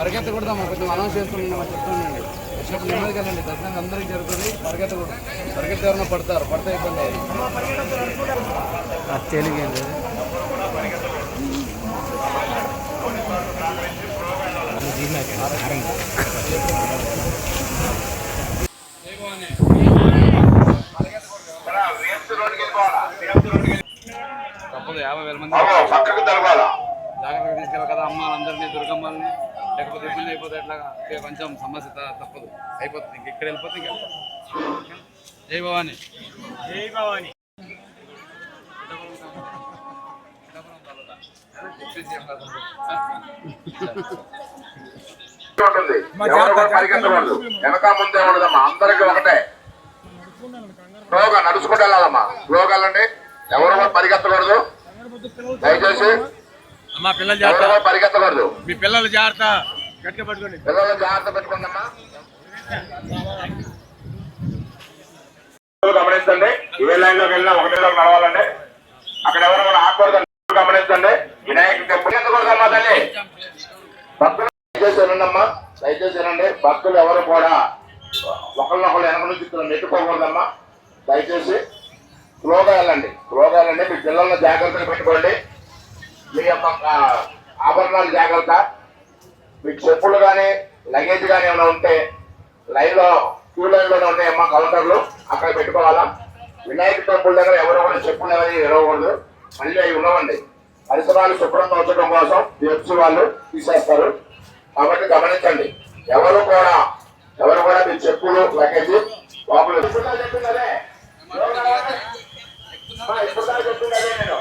పరిగెత్తకూడదమ్మా కొంచెం అనౌన్స్ చేస్తున్నాం చెప్తున్నాండి వచ్చినప్పుడు నెమ్మదికి వెళ్ళండి దర్శనం అందరికీ జరుగుతుంది. పరిగెత్తకూడదు పరిగెత్తి ఎవరైనా పడతారు పడితే ఇబ్బంది తెలుగు తప్పదు యాభై వేల మంది జాగ్రత్తగా తీసుకెళ్ళాలి కదా అమ్మ అందరినీ దుర్గమ్మల్ని లేకపోతే ఇబ్బంది అయిపోతే ఎట్లాగా? కొంచెం సమస్య తప్పదు. అయిపోతుంది. ఇంక ఇక్కడ వెళ్ళిపోతే ఇంక. జై భవాని. జై భవాని. వెనక ముందే ఉండదమ్మా అందరికి ఒకటే. స్లోగా నడుచుకుంటూ వెళ్ళాలమ్మా. స్లోగా వెళ్ళండి ఎవరు కూడా పరిగెత్తకూడదు. దయచేసి అమ్మా పిల్లలు కూడా పరిగెత్తకూడదు. మీ పిల్లలు జాగ్రత్త. గట్టిగా పట్టుకోండి. పిల్లలు జాగ్రత్త పెట్టుకోండమ్మా గమనించండి ఇవే లైన్లోకి వెళ్ళినా ఒకటే లోకి నడవాలండి అక్కడ ఎవరు కూడా ఆకూడదండి గమనించండి వినాయక టెంపుల్. ఎందుకూడదమ్మా తల్లి? భక్తులు దయచేసి వినండమ్మా దయచేసి వినండి భక్తులు ఎవరు కూడా ఒకరినొకరు వెనక నుంచి నెట్టుకోకూడదమ్మా దయచేసి స్లోగా వెళ్ళండి. స్లోగా వెళ్ళండి. మీ పిల్లల్ని జాగ్రత్తగా పెట్టుకోండి. ఆభరణాలు జాగ్రత్త. మీకు చెప్పులు కానీ లగేజ్ కానీ ఏమైనా ఉంటే లైన్లో క్యూ లైన్లోనే లోనే ఉంటాయమ్మా కౌంటర్లు. అక్కడ పెట్టుకోవాలా? వినాయక టెంపుల్ దగ్గర ఎవరు కూడా చెప్పులు అనేది ఇవ్వకూడదు మళ్ళీ అవి ఉండవండి. పరిసరాలు శుభ్రంగా ఉంచడం కోసం ఎఫ్సి వాళ్ళు తీసేస్తారు. కాబట్టి గమనించండి. ఎవరు కూడా ఎవరు కూడా మీ చెప్పులు లగేజ్ బాబులు ఇప్పుడు ఇప్పుడు నేను?